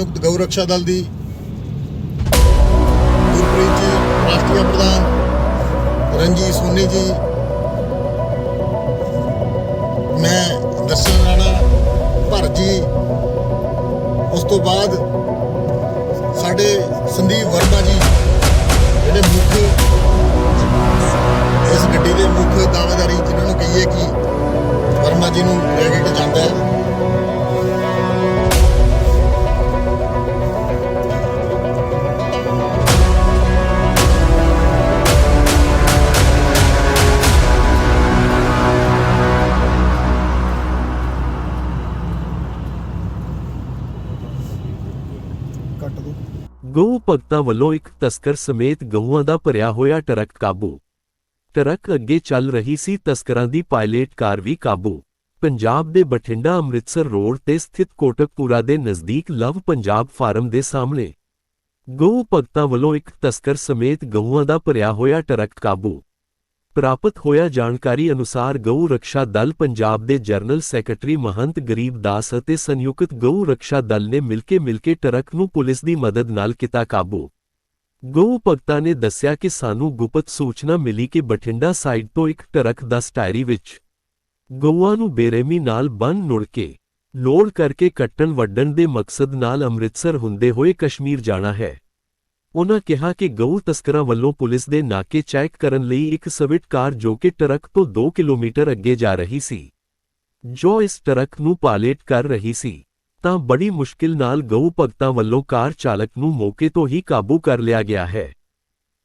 ਸੰਯੁਕਤ ਗਊ ਰੱਖਿਆ ਦਲ ਦੀ ਗੁਰਪ੍ਰੀਤ ਜੀ, ਰਾਸ਼ਟਰੀ ਪ੍ਰਧਾਨ ਰਣਜੀਤ ਸੋਨੀ ਜੀ। ਮੈਂ ਦਰਸ਼ਨ ਰਾਣਾ ਭਰ ਜੀ। ਉਸ ਤੋਂ ਬਾਅਦ ਸਾਡੇ ਸੰਦੀਪ ਵਰਮਾ ਜੀ, ਜਿਹੜੇ ਮੁੱਖ ਇਸ ਗੱਡੀ ਦੇ ਮੁੱਖ ਦਾਅਵੇਦਾਰੀ ਜਿਨ੍ਹਾਂ ਨੂੰ ਕਹੀਏ ਕਿ ਵਰਮਾ ਜੀ ਨੂੰ ਕ੍ਰੈਡਿਟ ਜਾਂਦਾ ਹੈ। ਭਗਤਾਂ ਵੱਲੋਂ ਇੱਕ ਤਸਕਰ ਸਮੇਤ ਗਊਆਂ ਦਾ ਭਰਿਆ ਹੋਇਆ ਟਰੱਕ ਕਾਬੂ। ਟਰੱਕ ਅੱਗੇ ਚੱਲ ਰਹੀ ਸੀ, ਤਸਕਰਾਂ ਦੀ ਪਾਇਲਟ ਕਾਰ ਵੀ ਕਾਬੂ। ਪੰਜਾਬ ਦੇ ਬਠਿੰਡਾ ਅੰਮ੍ਰਿਤਸਰ ਰੋਡ ਤੇ ਸਥਿਤ ਕੋਟਕਪੂਰਾ ਦੇ ਨਜ਼ਦੀਕ ਲਵ ਪੰਜਾਬ ਫਾਰਮ ਦੇ ਸਾਹਮਣੇ। ਗਊ ਭਗਤਾਂ ਵੱਲੋਂ ਇੱਕ ਤਸਕਰ ਸਮੇਤ ਗਊਆਂ ਦਾ ਭਰਿਆ ਹੋਇਆ ਟਰੱਕ ਕਾਬੂ। ਪ੍ਰਾਪਤ ਹੋਇਆ ਜਾਣਕਾਰੀ ਅਨੁਸਾਰ ਗਊ ਰੱਖਿਆ ਦਲ ਪੰਜਾਬ ਦੇ ਜਨਰਲ ਸੈਕਟਰੀ ਮਹੰਤ ਗਰੀਬ ਦਾਸ ਅਤੇ ਸੰਯੁਕਤ ਗਊ ਰੱਖਿਆ ਦਲ ਨੇ ਮਿਲਕੇ ਮਿਲਕੇ ਟਰੱਕ ਨੂੰ ਪੁਲਿਸ ਦੀ ਮਦਦ ਨਾਲ ਕੀਤਾ ਕਾਬੂ। ਗਊ ਭਗਤਾਂ ਨੇ ਦੱਸਿਆ ਕਿ ਸਾਨੂੰ ਗੁਪਤ ਸੂਚਨਾ ਮਿਲੀ ਕਿ ਬਠਿੰਡਾ ਸਾਈਡ ਤੋਂ ਇੱਕ ਟਰੱਕ 10 ਟਾਇਰੀ ਵਿੱਚ ਗਊਆਂ ਨੂੰ ਬੇਰਹਿਮੀ ਨਾਲ ਬੰਨ ਨੁੜ ਕੇ ਲੋਡ ਕਰਕੇ ਕੱਟਣ ਵੱਢਣ ਦੇ ਮਕਸਦ ਨਾਲ ਅੰਮ੍ਰਿਤਸਰ ਹੁੰਦੇ ਹੋਏ ਕਸ਼ਮੀਰ ਜਾਣਾ ਹੈ। ਉਨ੍ਹਾਂ ਕਿਹਾ ਕਿ ਗਊ ਤਸਕਰਾਂ ਵੱਲੋਂ ਪੁਲਿਸ ਦੇ ਨਾਕੇ ਚੈੱਕ ਕਰਨ ਲਈ ਇੱਕ ਸਵਿਟ ਕਾਰ ਜੋ ਕਿ ਟਰੱਕ ਤੋਂ 2 ਕਿਲੋਮੀਟਰ ਅੱਗੇ ਜਾ ਰਹੀ ਸੀ। ਜੋ ਇਸ ਟਰੱਕ ਨੂੰ ਪਾਲੇਟ ਕਰ ਰਹੀ ਸੀ, ਤਾਂ ਬੜੀ ਮੁਸ਼ਕਿਲ ਨਾਲ ਗਊ ਭਗਤਾਂ ਵੱਲੋਂ ਕਾਰ ਚਾਲਕ ਨੂੰ ਮੌਕੇ ਤੋਂ ਹੀ ਕਾਬੂ ਕਰ ਲਿਆ ਗਿਆ ਹੈ।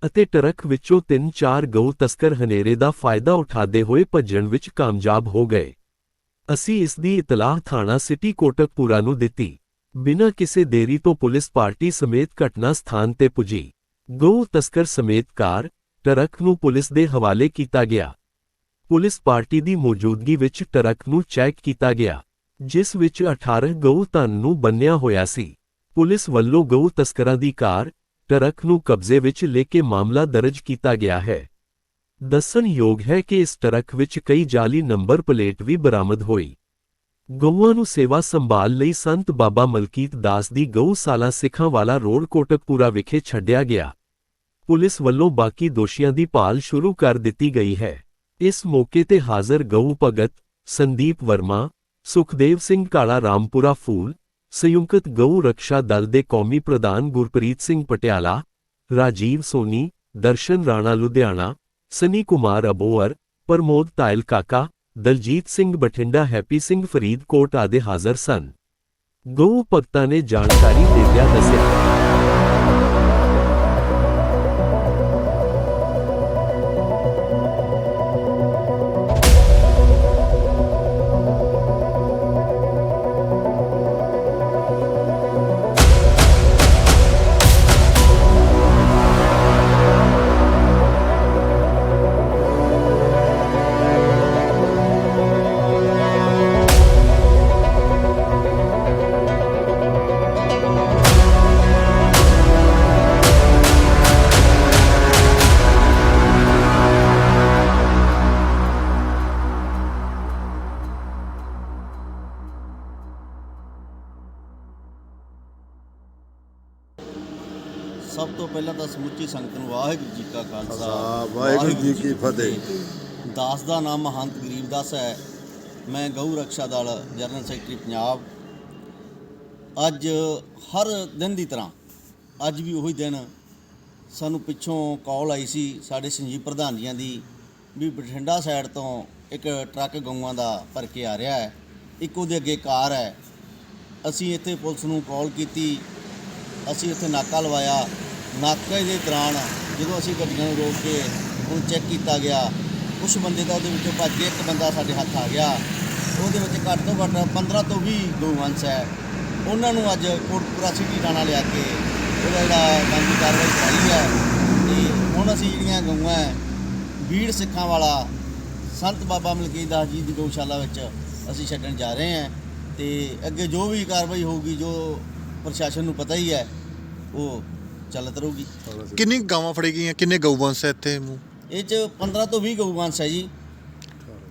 ਅਤੇ ਟਰੱਕ ਵਿੱਚੋਂ ਤਿੰਨ ਚਾਰ ਗਊ ਤਸਕਰ ਹਨੇਰੇ ਦਾ ਫਾਇਦਾ ਉਠਾਉਂਦੇ ਹੋਏ ਭੱਜਣ ਵਿੱਚ ਕਾਮਯਾਬ ਹੋ ਗਏ। ਅਸੀਂ ਇਸ ਦੀ ਇਤਲਾਹ ਥਾਣਾ ਸਿਟੀ ਕੋਟਕਪੂਰਾ ਨੂੰ ਦਿੱਤੀ। ਬਿਨਾਂ ਕਿਸੇ ਦੇਰੀ ਤੋਂ ਪੁਲਿਸ ਪਾਰਟੀ ਸਮੇਤ ਘਟਨਾ ਸਥਾਨ ਤੇ ਪੁੱਜੀ। ਗਊ ਤਸਕਰ ਸਮੇਤ ਕਾਰ, ਟਰੱਕ ਨੂੰ ਪੁਲਿਸ ਦੇ ਹਵਾਲੇ ਕੀਤਾ ਗਿਆ। ਪੁਲਿਸ ਪਾਰਟੀ ਦੀ ਮੌਜੂਦਗੀ ਵਿੱਚ ਟਰੱਕ ਨੂੰ ਚੈੱਕ ਕੀਤਾ ਗਿਆ, ਜਿਸ ਵਿੱਚ 18 ਗਊ ਧਨ ਨੂੰ ਬੰਨਿਆ ਹੋਇਆ ਸੀ। ਪੁਲਿਸ ਵੱਲੋਂ ਗਊ ਤਸਕਰਾਂ ਦੀ ਕਾਰ, ਟਰੱਕ ਨੂੰ ਕਬਜ਼ੇ ਵਿੱਚ ਲੈ ਕੇ ਮਾਮਲਾ ਦਰਜ ਕੀਤਾ ਗਿਆ ਹੈ। ਦੱਸਣਯੋਗ ਹੈ ਕਿ ਇਸ ਟਰੱਕ ਵਿੱਚ ਕਈ ਜਾਲੀ ਨੰਬਰ ਪਲੇਟ ਵੀ ਬਰਾਮਦ ਹੋਈ। ਗਊਆਂ ਨੂੰ ਸੇਵਾ ਸੰਭਾਲ ਲਈ ਸੰਤ ਬਾਬਾ ਮਲਕੀਤ ਦਾਸ ਦੀ ਗਊਸ਼ਾਲਾ ਸਿੱਖਾਂ ਵਾਲਾ ਰੋਡ ਕੋਟਕਪੂਰਾ ਵਿਖੇ ਛੱਡਿਆ ਗਿਆ। ਪੁਲਿਸ ਵੱਲੋਂ ਬਾਕੀ ਦੋਸ਼ੀਆਂ ਦੀ ਭਾਲ ਸ਼ੁਰੂ ਕਰ ਦਿੱਤੀ ਗਈ ਹੈ। ਇਸ ਮੌਕੇ ਤੇ ਹਾਜ਼ਰ ਗਊ ਭਗਤ ਸੰਦੀਪ ਵਰਮਾ, ਸੁਖਦੇਵ ਸਿੰਘ ਕਾਲਾ ਰਾਮਪੁਰਾ ਫੂਲ, ਸੰਯੁਕਤ ਗਊ ਰੱਖਿਆ ਦਲ ਦੇ ਕੌਮੀ ਪ੍ਰਧਾਨ ਗੁਰਪ੍ਰੀਤ ਸਿੰਘ ਪਟਿਆਲਾ, ਰਾਜੀਵ ਸੋਨੀ, ਦਰਸ਼ਨ ਰਾਣਾ ਲੁਧਿਆਣਾ, ਸਨੀ ਕੁਮਾਰ ਅਬੋਹਰ ਪ੍ਰਮੋਦ ਤਾਇਲ ਕਾਕਾ ਦਲਜੀਤ ਸਿੰਘ ਬਠਿੰਡਾ ਹੈਪੀ ਸਿੰਘ ਫਰੀਦਕੋਟ ਆਦਿ ਹਾਜ਼ਰ ਸਨ। ਗਊ ਭਗਤਾਂ ਨੇ ਜਾਣਕਾਰੀ ਦਿੰਦਿਆਂ ਦੱਸਿਆ ਸਭ ਤੋਂ ਪਹਿਲਾਂ ਤਾਂ ਸਮੁੱਚੀ ਸੰਗਤ ਨੂੰ ਵਾਹਿਗੁਰੂ ਜੀ ਕਾ ਖਾਲਸਾ ਵਾਹਿਗੁਰੂ ਜੀ ਕੀ ਫਤਿਹ। ਦਾਸ ਦਾ ਨਾਮ ਮਹੰਤ ਗਰੀਬ ਦਾਸ ਹੈ। ਮੈਂ ਗਊ ਰੱਖਿਆ ਦਲ ਜਨਰਲ ਸੈਕਟਰੀ ਪੰਜਾਬ। ਅੱਜ ਹਰ ਦਿਨ ਦੀ ਤਰ੍ਹਾਂ ਅੱਜ ਵੀ ਉਹੀ ਦਿਨ ਸਾਨੂੰ ਪਿੱਛੋਂ ਕਾਲ ਆਈ ਸੀ ਸਾਡੇ ਸੰਜੀਵ ਪ੍ਰਧਾਨ ਜੀਆਂ ਦੀ ਵੀ ਬਠਿੰਡਾ ਸਾਈਡ ਤੋਂ ਇੱਕ ਟਰੱਕ ਗਊਆਂ ਦਾ ਭਰ ਕੇ ਆ ਰਿਹਾ ਹੈ। ਇੱਕ ਉਹਦੇ ਅੱਗੇ ਕਾਰ ਹੈ। ਅਸੀਂ ਇੱਥੇ ਪੁਲਿਸ ਨੂੰ ਕਾਲ ਕੀਤੀ। ਅਸੀਂ ਉੱਥੇ ਨਾਕਾ ਲਵਾਇਆ। ਨਾਕੇ ਦੇ ਦੌਰਾਨ ਜਦੋਂ ਅਸੀਂ ਗੱਡੀਆਂ ਨੂੰ ਰੋਕ ਕੇ ਉਹਨੂੰ ਚੈੱਕ ਕੀਤਾ ਗਿਆ ਉਸ ਬੰਦੇ ਦਾ ਉਹਦੇ ਵਿੱਚੋਂ ਭੱਜ ਕੇ ਇੱਕ ਬੰਦਾ ਸਾਡੇ ਹੱਥ ਆ ਗਿਆ। ਉਹਦੇ ਵਿੱਚ ਘੱਟ ਤੋਂ ਘੱਟ 15 ਤੋਂ 20 ਗਊਵੰਸ਼ ਹੈ। ਉਹਨਾਂ ਨੂੰ ਅੱਜ ਕੋਟਪੁਰਾ ਸਿਟੀ ਥਾਣਾ ਲਿਆ ਕੇ ਉਹਦਾ ਜਿਹੜਾ ਕਾਨੂੰਨੀ ਕਾਰਵਾਈ ਕਰਾਈ ਹੈ। ਤੇ ਹੁਣ ਅਸੀਂ ਜਿਹੜੀਆਂ ਗਊਆਂ ਹੈ, ਸਿੱਖਾਂ ਵਾਲਾ ਸੰਤ ਬਾਬਾ ਮਲਕੀਤ ਦਾਸ ਜੀ ਦੀ ਗਊਸ਼ਾਲਾ ਵਿੱਚ ਅਸੀਂ ਛੱਡਣ ਜਾ ਰਹੇ ਹਾਂ। ਤੇ ਅੱਗੇ ਜੋ ਵੀ ਕਾਰਵਾਈ ਹੋਊਗੀ ਜੋ ਪ੍ਰਸ਼ਾਸਨ ਨੂੰ ਪਤਾ ਹੀ ਹੈ ਉਹ ਚੱਲਤ ਰਹੂਗੀ। ਕਿੰਨੀ ਗਾਵਾਂ ਫੜੀ ਗਈਆਂ? ਕਿੰਨੇ ਗਊ ਵੰਸ਼ ਹੈ ਇੱਥੇ ਇਹ ਚ 15 ਤੋਂ 20 ਗਊ ਵੰਸ਼ ਹੈ ਜੀ।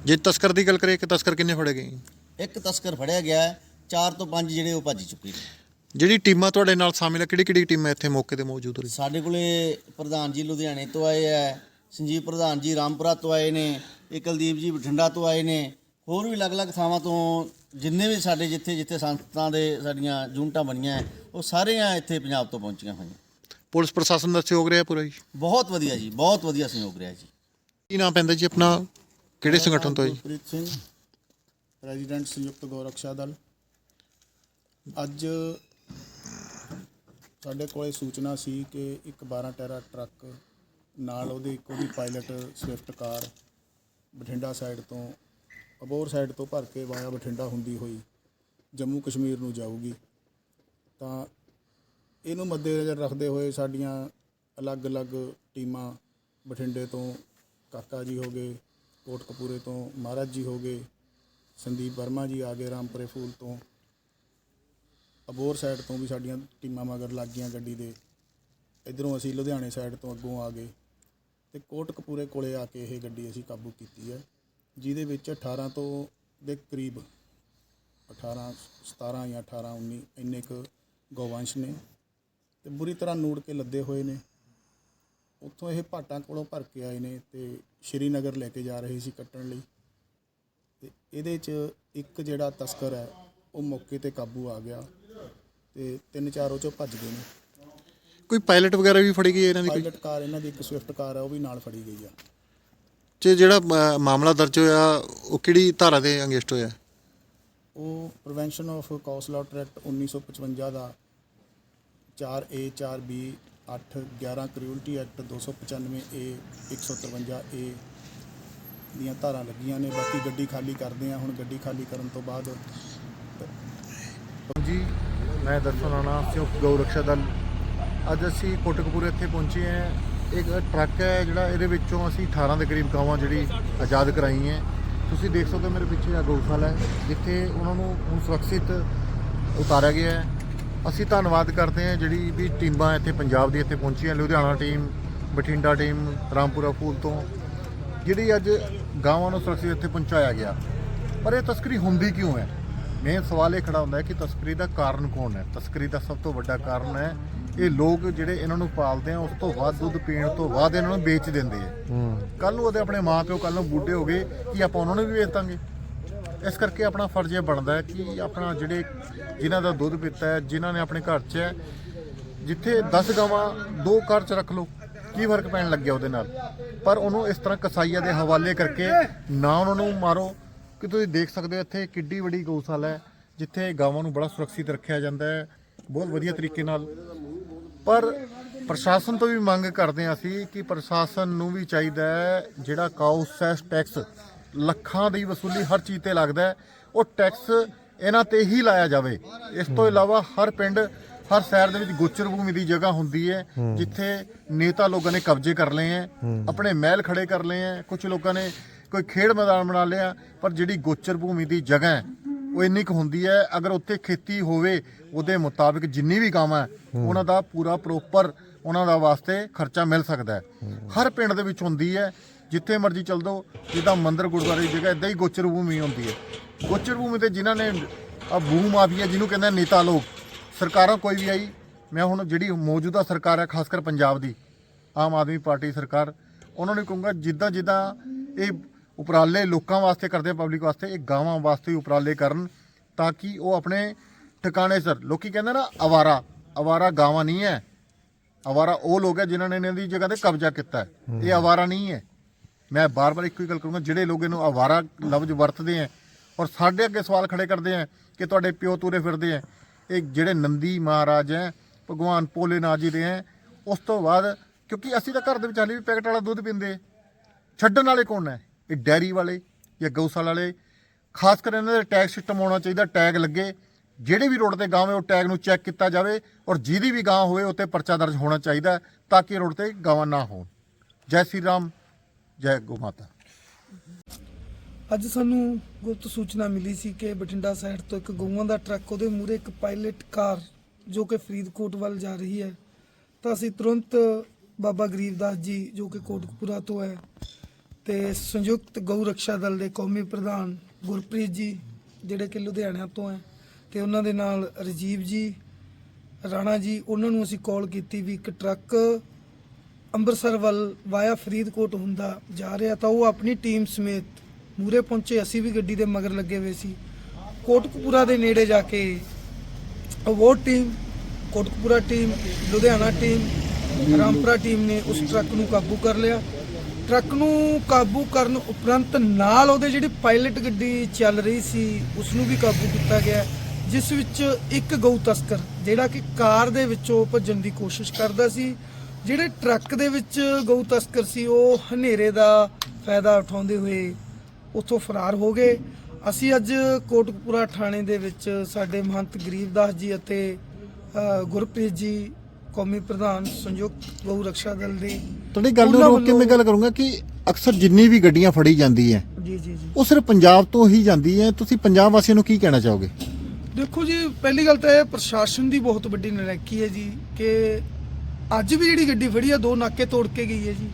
ਜੇ ਤਸਕਰ ਦੀ ਗੱਲ ਕਰੀਏ ਕਿ ਤਸਕਰ ਕਿੰਨੇ ਫੜੇ ਗਏ? ਇੱਕ ਤਸਕਰ ਫੜਿਆ ਗਿਆ ਹੈ। ਚਾਰ ਤੋਂ ਪੰਜ ਜਿਹੜੇ ਉਹ ਭੱਜ ਚੁੱਕੇ ਨੇ। ਜਿਹੜੀ ਟੀਮਾਂ ਤੁਹਾਡੇ ਨਾਲ ਸ਼ਾਮਿਲ ਹੈ ਕਿਹੜੀ ਕਿਹੜੀ ਟੀਮਾਂ ਇੱਥੇ ਮੌਕੇ ਤੇ ਮੌਜੂਦ ਰਹੀ ਸਾਡੇ ਕੋਲੇ ਪ੍ਰਧਾਨ ਜੀ ਲੁਧਿਆਣੇ ਤੋਂ ਆਏ ਹੈ ਸੰਜੀਵ ਪ੍ਰਧਾਨ ਜੀ ਰਾਮਪੁਰਾ ਤੋਂ ਆਏ ਨੇ ਇਹ ਕੁਲਦੀਪ ਜੀ ਬਠਿੰਡਾ ਤੋਂ ਆਏ ਨੇ ਹੋਰ ਵੀ ਅਲੱਗ-ਅਲੱਗ ਥਾਵਾਂ ਤੋਂ ਜਿੰਨੇ ਵੀ ਸਾਡੇ ਜਿੱਥੇ ਜਿੱਥੇ ਸੰਸਥਾਂ ਦੇ ਸਾਡੀਆਂ ਯੂਨਿਟਾਂ ਬਣੀਆਂ ਹੈ, ਉਹ ਸਾਰੀਆਂ ਇੱਥੇ ਪੰਜਾਬ ਤੋਂ ਪਹੁੰਚੀਆਂ ਹੋਈਆਂ। ਪੁਲਿਸ ਪ੍ਰਸ਼ਾਸਨ ਦਾ ਸਹਿਯੋਗ ਰਿਹਾ ਪੂਰਾ ਜੀ? ਬਹੁਤ ਵਧੀਆ ਜੀ ਬਹੁਤ ਵਧੀਆ ਸਹਿਯੋਗ ਰਿਹਾ ਜੀ। ਕੀ ਨਾਮ ਪੈਂਦਾ ਜੀ ਆਪਣਾ? ਕਿਹੜੇ ਸੰਗਠਨ ਤੋਂ ਜੀ? ਗੁਰਪ੍ਰੀਤ ਸਿੰਘ ਪ੍ਰੈਜ਼ੀਡੈਂਟ ਸੰਯੁਕਤ ਗੋਰਖਸ਼ਾ ਦਲ। ਅੱਜ ਸਾਡੇ ਕੋਲੇ ਸੂਚਨਾ ਸੀ ਕਿ ਇੱਕ 12 ਟੈਰਾ ਟਰੱਕ ਨਾਲ ਉਹਦੇ ਇੱਕ ਉਹਦੀ pilot swift car Bathinda side ਤੋਂ ਅਬੋਰ ਸਾਈਡ ਤੋਂ ਭਰ ਕੇ ਵਾਇਆ ਬਠਿੰਡਾ ਹੁੰਦੀ ਹੋਈ ਜੰਮੂ ਕਸ਼ਮੀਰ ਨੂੰ ਜਾਊਗੀ। ਤਾਂ ਇਹਨੂੰ ਮੱਦੇਨਜ਼ਰ ਰੱਖਦੇ ਹੋਏ ਸਾਡੀਆਂ ਅਲੱਗ-ਅਲੱਗ ਟੀਮਾਂ ਬਠਿੰਡੇ ਤੋਂ ਕਾਕਾ ਜੀ ਹੋ ਗਏ, ਕੋਟਕਪੂਰੇ ਤੋਂ ਮਹਾਰਾਜ ਜੀ ਹੋ ਗਏ, ਸੰਦੀਪ ਵਰਮਾ ਜੀ ਆ ਗਏ ਰਾਮਪੁਰੇ ਫੂਲ ਤੋਂ। ਅਬੋਰ ਸਾਈਡ ਤੋਂ ਵੀ ਸਾਡੀਆਂ ਟੀਮਾਂ ਮਗਰ ਲੱਗ ਗਈਆਂ ਗੱਡੀ ਦੇ। ਇਧਰੋਂ ਅਸੀਂ ਲੁਧਿਆਣੇ ਸਾਈਡ ਤੋਂ ਅੱਗੋਂ ਆ ਗਏ ਤੇ ਕੋਟਕਪੂਰੇ ਕੋਲੇ ਆ ਕੇ ਇਹ ਗੱਡੀ ਅਸੀਂ ਕਾਬੂ ਕੀਤੀ ਹੈ, ਜਿਹਦੇ ਵਿੱਚ 18 ਤੋਂ ਦੇ ਕਰੀਬ 18 17 ਜਾਂ 18 19 ਇੰਨੇ ਕੁ ਗੋਵੰਸ਼ ਨੇ। ਤੇ ਬੁਰੀ ਤਰ੍ਹਾਂ ਨੂੜ ਕੇ ਲੱਦੇ ਹੋਏ ਨੇ। ਉੱਥੋਂ ਇਹ ਭਾਟਾਂ ਕੋਲੋਂ ਭਰ ਕੇ ਆਏ ਨੇ ਤੇ ਸ਼੍ਰੀਨਗਰ ਲੈ ਕੇ ਜਾ ਰਹੇ ਸੀ ਕੱਟਣ ਲਈ। ਤੇ ਇਹਦੇ 'ਚ ਇੱਕ ਜਿਹੜਾ ਤਸਕਰ ਹੈ ਉਹ ਮੌਕੇ ਤੇ ਕਾਬੂ ਆ ਗਿਆ ਤੇ ਤਿੰਨ ਚਾਰ ਉਹ ਚੋਂ ਭੱਜ ਗਏ ਨੇ। ਕੋਈ ਪਾਇਲਟ ਵਗੈਰਾ ਵੀ ਫੜੀ ਗਈ ਹੈ ਇਹਨਾਂ ਦੀ ਕੋਈ? ਪਾਇਲਟ ਕਾਰ ਇਹਨਾਂ ਦੀ ਇੱਕ ਸਵਿਫਟ ਕਾਰ ਹੈ ਉਹ ਵੀ ਨਾਲ ਫੜੀ ਗਈ ਆ। ਤੇ ਜਿਹੜਾ ਅ, ਮਾਮਲਾ ਦਰਜ ਹੋਇਆ ਉਹ ਕਿਹੜੀ ਧਾਰਾ ਦੇ ਅਗੇਂਸਟ ਹੋਇਆ? ਉਹ prevention of cow slaughter act 1955 ਦਾ 4A 4B 8 11 cruelty act 295 A 153 A ਦੀਆਂ ਧਾਰਾਂ ਲੱਗੀਆਂ ਨੇ। ਬਾਕੀ ਗੱਡੀ ਖਾਲੀ ਕਰਦੇ ਆ ਹੁਣ ਗੱਡੀ ਖਾਲੀ ਕਰਨ ਤੋਂ ਬਾਅਦ ਜੀ ਮੈਂ ਦਰਸ਼ਨ ਰਾਣਾ ਸੰਯੁਕਤ ਗਊ ਰਕਸ਼ਾ ਦਲ। ਅੱਜ ਅਸੀਂ ਕੋਟਕਪੂਰੇ ਇੱਥੇ ਪਹੁੰਚੇ ਹਾਂ। ਇੱਕ ਟਰੱਕ ਹੈ ਜਿਹੜਾ ਇਹਦੇ ਵਿੱਚੋਂ ਅਸੀਂ 18 ਦੇ ਕਰੀਬ ਗਾਵਾਂ ਜਿਹੜੀ ਆਜ਼ਾਦ ਕਰਾਈ ਹੈ। ਤੁਸੀਂ ਦੇਖ ਸਕਦੇ ਹੋ ਮੇਰੇ ਪਿੱਛੇ ਆ ਗਊਸ਼ਾਲਾ ਹੈ, ਜਿੱਥੇ ਉਹਨਾਂ ਨੂੰ ਹੁਣ ਸੁਰੱਖਿਅਤ ਉਤਾਰਿਆ ਗਿਆ ਹੈ। ਅਸੀਂ ਧੰਨਵਾਦ ਕਰਦੇ ਹਾਂ ਜਿਹੜੀ ਵੀ ਟੀਮਾਂ ਇੱਥੇ ਪੰਜਾਬ ਦੀ ਇੱਥੇ ਪਹੁੰਚੀਆਂ ਲੁਧਿਆਣਾ ਟੀਮ ਬਠਿੰਡਾ ਟੀਮ ਰਾਮਪੁਰਾ ਫੂਲ ਤੋਂ ਜਿਹੜੀ ਅੱਜ ਗਾਵਾਂ ਨੂੰ ਸੁਰੱਖਿਅਤ ਇੱਥੇ ਪਹੁੰਚਾਇਆ ਗਿਆ। ਪਰ ਇਹ ਤਸਕਰੀ ਹੁੰਦੀ ਕਿਉਂ ਹੈ? ਮੇਨ ਸਵਾਲ ਇਹ ਖੜਾ ਹੁੰਦਾ ਹੈ ਕਿ ਤਸਕਰੀ ਦਾ ਕਾਰਨ ਕੌਣ ਹੈ? ਤਸਕਰੀ ਦਾ ਸਭ ਤੋਂ ਵੱਡਾ ਕਾਰਨ ਹੈ ਇਹ ਲੋਕ ਜਿਹੜੇ ਇਹਨਾਂ ਨੂੰ ਪਾਲਦੇ ਆ ਉਸ ਤੋਂ ਵੱਧ ਦੁੱਧ ਪੀਣ ਤੋਂ ਬਾਅਦ ਇਹਨਾਂ ਨੂੰ ਵੇਚ ਦਿੰਦੇ ਆ। ਕੱਲ ਨੂੰ ਉਹਦੇ ਆਪਣੇ ਮਾਪਿਓ ਕੱਲ ਨੂੰ ਬੁੱਢੇ ਹੋ ਗਏ ਕਿ ਆਪਾਂ ਉਹਨਾਂ ਨੂੰ ਵੀ ਵੇਚ ਦਾਂਗੇ? ਇਸ ਕਰਕੇ ਆਪਣਾ ਫਰਜ਼ ਇਹ ਬਣਦਾ ਹੈ ਕਿ ਆਪਣਾ ਜਿਹੜੇ ਜਿਨ੍ਹਾਂ ਦਾ ਦੁੱਧ ਪੀਤਾ ਹੈ, ਜਿਨ੍ਹਾਂ ਨੇ ਆਪਣੇ ਘਰ 'ਚ ਹੈ, ਜਿੱਥੇ 10 ਗਾਵਾਂ, ਦੋ ਘਰ 'ਚ ਰੱਖ ਲਓ, ਕੀ ਫ਼ਰਕ ਪੈਣ ਲੱਗਿਆ ਉਹਦੇ ਨਾਲ? ਪਰ ਉਹਨੂੰ ਇਸ ਤਰ੍ਹਾਂ ਕਸਾਈਆਂ ਦੇ ਹਵਾਲੇ ਕਰਕੇ ਨਾ ਉਹਨਾਂ ਨੂੰ ਮਾਰੋ, ਕਿ ਤੁਸੀਂ ਦੇਖ ਸਕਦੇ ਹੋ ਇੱਥੇ ਕਿੱਡੀ ਵੱਡੀ ਗਊਸ਼ਾਲਾ ਹੈ, ਜਿੱਥੇ ਗਾਵਾਂ ਨੂੰ ਬੜਾ ਸੁਰੱਖਿਅਤ ਰੱਖਿਆ ਜਾਂਦਾ ਹੈ, ਬਹੁਤ ਵਧੀਆ ਤਰੀਕੇ ਨਾਲ। ਪਰ ਪ੍ਰਸ਼ਾਸਨ ਤੋਂ ਵੀ ਮੰਗ ਕਰਦੇ ਹਾਂ ਅਸੀਂ ਕਿ ਪ੍ਰਸ਼ਾਸਨ ਨੂੰ ਵੀ ਚਾਹੀਦਾ ਹੈ ਜਿਹੜਾ ਕਾਊ ਸੈਸ ਟੈਕਸ ਲੱਖਾਂ ਦੀ ਵਸੂਲੀ ਹਰ ਚੀਜ਼ ਤੇ ਲੱਗਦਾ ਹੈ। ਉਹ ਟੈਕਸ ਇਹਨਾਂ ਤੇ ਹੀ ਲਾਇਆ ਜਾਵੇ। ਇਸ ਤੋਂ ਇਲਾਵਾ ਹਰ ਪਿੰਡ ਹਰ ਸ਼ਹਿਰ ਦੇ ਵਿੱਚ ਗੋਚਰ ਭੂਮੀ ਦੀ ਜਗ੍ਹਾ ਹੁੰਦੀ ਹੈ ਜਿੱਥੇ ਨੇਤਾ ਲੋਕਾਂ ਨੇ ਕਬਜ਼ੇ ਕਰ ਲਏ ਹੈ ਆਪਣੇ ਮਹਿਲ ਖੜੇ ਕਰ ਲਏ ਹੈ। ਕੁਝ ਲੋਕਾਂ ਨੇ ਕੋਈ ਖੇਡ ਮੈਦਾਨ ਬਣਾ ਲਿਆ ਪਰ ਜਿਹੜੀ ਗੋਚਰ ਭੂਮੀ ਦੀ ਜਗ੍ਹਾ ਹੈ ਉਹ ਇੰਨੀ ਕੁ ਹੁੰਦੀ ਹੈ ਅਗਰ ਉੱਥੇ ਖੇਤੀ ਹੋਵੇ ਉਹਦੇ ਮੁਤਾਬਿਕ ਜਿੰਨੀ ਵੀ ਗਾਵਾਂ ਹੈ ਉਹਨਾਂ ਦਾ ਪੂਰਾ ਪ੍ਰੋਪਰ ਉਹਨਾਂ ਦਾ ਵਾਸਤੇ ਖਰਚਾ ਮਿਲ ਸਕਦਾ ਹੈ। ਹਰ ਪਿੰਡ ਦੇ ਵਿੱਚ ਹੁੰਦੀ ਹੈ ਜਿੱਥੇ ਮਰਜ਼ੀ ਚੱਲ ਦੋ, ਜਿੱਦਾਂ ਮੰਦਿਰ ਗੁਰਦੁਆਰੇ ਦੀ ਜਗ੍ਹਾ, ਇਦਾਂ ਹੀ ਗੋਚਰ ਭੂਮੀ ਹੁੰਦੀ ਹੈ। ਗੋਚਰ ਭੂਮੀ ਤੇ ਜਿਨ੍ਹਾਂ ਨੇ ਆ ਭੂ ਮਾਫੀਆ ਜਿਹਨੂੰ ਕਹਿੰਦੇ ਨੇਤਾ ਲੋਕ, ਸਰਕਾਰਾਂ ਕੋਈ ਵੀ ਆਈ, ਮੈਂ ਹੁਣ ਜਿਹੜੀ ਮੌਜੂਦਾ ਸਰਕਾਰ ਹੈ ਖਾਸ ਕਰ ਪੰਜਾਬ ਦੀ, ਆਮ ਆਦਮੀ ਪਾਰਟੀ ਸਰਕਾਰ, ਉਹਨਾਂ ਨੂੰ ਕਹੂੰਗਾ, ਜਿੱਦਾਂ ਜਿੱਦਾਂ ਇਹ ਉਪਰਾਲੇ ਲੋਕਾਂ ਵਾਸਤੇ ਕਰਦੇ ਪਬਲਿਕ ਵਾਸਤੇ, ਇਹ ਗਾਵਾਂ ਵਾਸਤੇ ਵੀ ਉਪਰਾਲੇ ਕਰਨ, ਤਾਂ ਕਿ ਉਹ ਆਪਣੇ ਟਿਕਾਣੇ ਸਰ, ਲੋਕੀ ਕਹਿੰਦੇ ਨਾ ਅਵਾਰਾ ਅਵਾਰਾ ਗਾਵਾਂ ਨਹੀਂ ਹੈ। ਅਵਾਰਾ ਉਹ ਲੋਕ ਹੈ ਜਿਨ੍ਹਾਂ ਨੇ ਇਹਨਾਂ ਦੀ ਜਗ੍ਹਾ ਤੇ ਕਬਜ਼ਾ ਕੀਤਾ ਹੈ। ਇਹ ਅਵਾਰਾ ਨਹੀਂ ਹੈ। ਮੈਂ ਬਾਰ-ਬਾਰ ਇੱਕੋ ਹੀ ਗੱਲ ਕਰੂੰਗਾ, ਜਿਹੜੇ ਲੋਕ ਇਹਨੂੰ ਅਵਾਰਾ ਲਫ਼ਜ਼ ਵਰਤਦੇ ਆ ਔਰ ਸਾਡੇ ਅੱਗੇ ਸਵਾਲ ਖੜੇ ਕਰਦੇ ਆ ਕਿ ਤੁਹਾਡੇ ਪਿਓ ਤੁਰੇ ਫਿਰਦੇ ਆ ਇਹ ਜਿਹੜੇ ਨੰਦੀ ਮਹਾਰਾਜ ਹੈ ਭਗਵਾਨ ਭੋਲੇਨਾਥ ਜੀ ਦੇ ਹੈ ਉਸ ਤੋਂ ਬਾਅਦ ਕਿਉਂਕਿ ਅਸੀਂ ਤਾਂ ਘਰ ਦੇ ਵਿੱਚ ਹਾਲੇ ਵੀ ਪੈਕਟ ਵਾਲਾ ਦੁੱਧ ਪੀਂਦੇ ਛੱਡਣ ਵਾਲੇ ਕੌਣ ਹੈ ਇਹ ਡੈਰੀ ਵਾਲੇ ਜਾਂ ਗਊਸ਼ਾਲਾ ਵਾਲੇ, ਖਾਸ ਕਰ ਇਹਨਾਂ ਦਾ ਟੈਗ ਸਿਸਟਮ ਹੋਣਾ ਚਾਹੀਦਾ, ਟੈਗ ਲੱਗੇ, ਜਿਹੜੇ ਵੀ ਰੋਡ ਤੇ ਗਾਂ ਹੋਵੇ ਉਹ ਟੈਗ ਨੂੰ ਚੈੱਕ ਕੀਤਾ ਜਾਵੇ ਔਰ ਜਿਹਦੀ ਵੀ ਗਾਂ ਹੋਵੇ ਉੱਤੇ ਪਰਚਾ ਦਰਜ ਹੋਣਾ ਚਾਹੀਦਾ ਤਾਂ ਕਿ ਰੋਡ ਤੇ ਗਾਵਾਂ ਨਾ ਹੋਣ। ਜੈ ਸ਼੍ਰੀ ਰਾਮ। ਜੈ ਗੋ ਮਾਤਾ। ਅੱਜ ਸਾਨੂੰ ਗੁਪਤ ਸੂਚਨਾ ਮਿਲੀ ਸੀ ਕਿ ਬਠਿੰਡਾ ਸਾਈਡ ਤੋਂ ਇੱਕ ਗਊਆਂ ਦਾ ਟਰੱਕ, ਉਹਦੇ ਮੂਹਰੇ ਇੱਕ ਪਾਇਲਟ ਕਾਰ ਜੋ ਕਿ ਫਰੀਦਕੋਟ ਵੱਲ ਜਾ ਰਹੀ ਹੈ। ਤਾਂ ਅਸੀਂ ਤੁਰੰਤ ਬਾਬਾ ਗਰੀਬਦਾਸ ਜੀ, ਜੋ ਕਿ ਕੋਟਕਪੂਰਾ ਤੋਂ ਹੈ, ਤੇ ਸੰਯੁਕਤ ਗਊ ਰੱਖਿਆ ਦਲ ਦੇ ਕੌਮੀ ਪ੍ਰਧਾਨ ਗੁਰਪ੍ਰੀਤ ਜੀ, ਜਿਹੜੇ ਕਿ ਲੁਧਿਆਣਾ ਤੋਂ ਹੈ, ਤੇ ਉਹਨਾਂ ਦੇ ਨਾਲ ਰਜੀਵ ਜੀ, ਰਾਣਾ ਜੀ, ਉਹਨਾਂ ਨੂੰ ਅਸੀਂ ਕਾਲ ਕੀਤੀ ਵੀ ਇੱਕ ਟਰੱਕ ਅੰਮ੍ਰਿਤਸਰ ਵੱਲ ਵਾਇਆ ਫਰੀਦਕੋਟ ਹੁੰਦਾ ਜਾ ਰਿਹਾ ਤਾਂ ਉਹ ਆਪਣੀ ਟੀਮ ਸਮੇਤ ਮੂਰੇ ਪਹੁੰਚੇ। ਅਸੀਂ ਵੀ ਗੱਡੀ ਦੇ ਮਗਰ ਲੱਗੇ ਹੋਏ ਸੀ। ਕੋਟਕਪੂਰਾ ਦੇ ਨੇੜੇ ਜਾ ਕੇ ਉਹ team Kotkapura team Ludhiana team Rampura team ਨੇ ਉਸ ਟਰੱਕ ਨੂੰ ਕਾਬੂ ਕਰ ਲਿਆ। ਟਰੱਕ ਨੂੰ ਕਾਬੂ ਕਰਨ ਉਪਰੰਤ ਨਾਲ ਉਹਦੇ ਜਿਹੜੀ ਪਾਇਲਟ ਗੱਡੀ ਚੱਲ ਰਹੀ ਸੀ ਉਸ ਨੂੰ ਵੀ ਕਾਬੂ ਕੀਤਾ ਗਿਆ, ਜਿਸ ਵਿੱਚ ਇੱਕ ਗਊ ਤਸਕਰ, ਜਿਹੜਾ ਕਿ ਕਾਰ ਦੇ ਵਿੱਚੋਂ ਭੱਜਣ ਦੀ ਕੋਸ਼ਿਸ਼ ਕਰਦਾ ਸੀ। ਜਿਹੜੇ ਟਰੱਕ ਦੇ ਵਿੱਚ ਗਊ ਤਸਕਰ ਸੀ ਉਹ ਹਨੇਰੇ ਦਾ ਫਾਇਦਾ ਉਠਾਉਂਦੇ ਹੋਏ ਉੱਥੋਂ ਫਰਾਰ ਹੋ ਗਏ। ਅਸੀਂ ਅੱਜ ਕੋਟਕਪੂਰਾ ਥਾਣੇ ਦੇ ਵਿੱਚ ਸਾਡੇ ਮਹੰਤ ਗਰੀਬਦਾਸ ਜੀ ਅਤੇ ਗੁਰਪ੍ਰੀਤ ਜੀ ਕੌਮੀ ਪ੍ਰਧਾਨ ਸੰਯੁਕਤ ਗਊ ਰੱਖਿਆ ਦਲ ਦੇ ਤੁਹਾਡੀ ਗੱਲ ਨੂੰ ਰੋਕ ਕੇ ਮੈਂ ਵੱਲੋਂ- ਗੱਲ ਕਰੂੰਗਾ ਕਿ ਅਕਸਰ ਜਿੰਨੀ ਵੀ ਗੱਡੀਆਂ ਫੜੀ ਜਾਂਦੀ ਹੈ ਜੀ ਜੀ ਜੀ। ਉਹ ਸਿਰਫ ਪੰਜਾਬ ਤੋਂ ਹੀ ਜਾਂਦੀ ਹੈ। ਤੁਸੀਂ ਪੰਜਾਬ ਵਾਸੀਆਂ ਨੂੰ ਕੀ ਕਹਿਣਾ ਚਾਹੋਗੇ? ਦੇਖੋ ਜੀ ਪਹਿਲੀ ਗੱਲ ਤਾਂ ਇਹ ਪ੍ਰਸ਼ਾਸਨ ਦੀ ਬਹੁਤ ਵੱਡੀ ਨਲਾਇਕੀ ਹੈ ਜੀ ਕਿ ਅੱਜ ਵੀ ਜਿਹੜੀ ਗੱਡੀ ਫੜੀ ਆ, ਦੋ ਨਾਕੇ ਤੋੜ ਕੇ ਗਈ ਹੈ ਜੀ।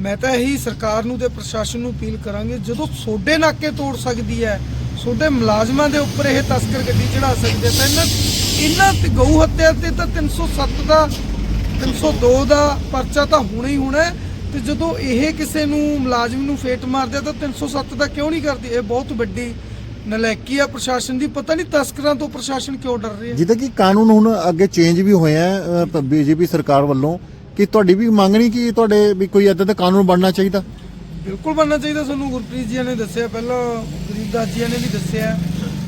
ਮੈਂ ਤਾਂ ਇਹੀ ਸਰਕਾਰ ਨੂੰ ਤੇ ਪ੍ਰਸ਼ਾਸਨ ਨੂੰ ਅਪੀਲ ਕਰਾਂਗੇ, ਜਦੋਂ ਸੋਡੇ ਨਾਕੇ ਤੋੜ ਸਕਦੀ ਹੈ ਸੋਡੇ ਮੁਲਾਜ਼ਮਾਂ ਦੇ ਉੱਪਰ ਇਹ ਤਸਕਰ ਗੱਡੀ ਚੜਾ ਸਕਦੇ ਤਾਂ ਇਹਨਾਂ ਇਹਨਾਂ ਤੇ ਗਊ ਹੱਤਿਆ ਤੇ ਤਾਂ 307 ਦਾ 302 ਦਾ ਪਰਚਾ ਤਾਂ ਹੋਣਾ ਹੀ ਹੋਣਾ ਹੈ। ਤੇ ਜਦੋਂ ਇਹ ਕਿਸੇ ਨੂੰ ਮੁਲਾਜ਼ਮ ਨੂੰ ਫੇਟ ਮਾਰਦੇ ਆ, ਤਾਂ 307 ਦਾ ਕਿਉਂ ਨਹੀਂ ਕਰਦੀ? ਇਹ ਬਹੁਤ ਵੱਡੀ ਨਲਾਇਕੀ ਆ ਪ੍ਰਸ਼ਾਸਨ ਦੀ ਪਤਾ ਨਹੀਂ ਤਸਕਰਾਂ ਤੋਂ ਪ੍ਰਸ਼ਾਸਨ ਕਿਉਂ ਡਰ ਰਿਹਾ ਜਿੱਦਾਂ ਕਿ ਕਾਨੂੰਨ ਹੁਣ ਅੱਗੇ ਚੇਂਜ ਵੀ ਹੋਇਆ ਹੈ ਬੀਜੇਪੀ ਸਰਕਾਰ ਵੱਲੋਂ ਕਿ ਤੁਹਾਡੀ ਵੀ ਮੰਗ ਨਹੀਂ ਕਿ ਤੁਹਾਡੇ ਵੀ ਕੋਈ ਏਦਾਂ ਦਾ ਕਾਨੂੰਨ ਬਣਨਾ ਚਾਹੀਦਾ ਬਿਲਕੁਲ ਬਣਨਾ ਚਾਹੀਦਾ ਸਾਨੂੰ ਗੁਰਪ੍ਰੀਤ ਜੀ ਨੇ ਦੱਸਿਆ ਪਹਿਲਾਂ ਗਰੀਬਦਾਸ ਜੀ ਨੇ ਵੀ ਦੱਸਿਆ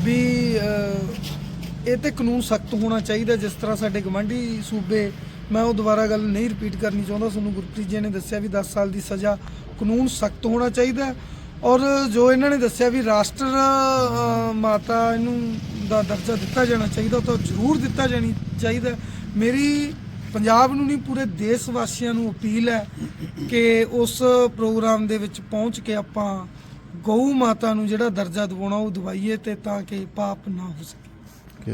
ਵੀ ਇਹ ਤੇ ਕਾਨੂੰਨ ਸਖਤ ਹੋਣਾ ਚਾਹੀਦਾ ਜਿਸ ਤਰ੍ਹਾਂ ਸਾਡੇ ਗਵਾਂਢੀ ਸੂਬੇ ਮੈਂ ਉਹ ਦੁਬਾਰਾ ਗੱਲ ਨਹੀਂ ਰਿਪੀਟ ਕਰਨੀ ਚਾਹੁੰਦਾ ਤੁਹਾਨੂੰ ਗੁਰਪ੍ਰੀਤ ਜੀ ਨੇ ਦੱਸਿਆ ਵੀ 10 ਸਾਲ ਦੀ ਸਜ਼ਾ ਕਾਨੂੰਨ ਸਖਤ ਹੋਣਾ ਚਾਹੀਦਾ। ਔਰ ਜੋ ਇਹਨਾਂ ਨੇ ਦੱਸਿਆ ਵੀ ਰਾਸ਼ਟਰ ਮਾਤਾ ਇਹਨੂੰ ਦਾ ਦਰਜਾ ਦਿੱਤਾ ਜਾਣਾ ਚਾਹੀਦਾ ਤਾਂ ਜ਼ਰੂਰ ਦਿੱਤਾ ਜਾਣੀ ਚਾਹੀਦਾ। ਮੇਰੀ ਪੰਜਾਬ ਨੂੰ ਨਹੀਂ, ਪੂਰੇ ਦੇਸ਼ ਵਾਸੀਆਂ ਨੂੰ ਅਪੀਲ ਹੈ ਕਿ ਉਸ ਪ੍ਰੋਗਰਾਮ ਦੇ ਵਿੱਚ ਪਹੁੰਚ ਕੇ ਆਪਾਂ ਗਊ ਮਾਤਾ ਨੂੰ ਜਿਹੜਾ ਦਰਜਾ ਦਿਵਾਉਣਾ, ਉਹ ਦਵਾਈਏ ਤੇ ਤਾਂ ਕਿ ਪਾਪ ਨਾ ਹੋ ਸਕੇ।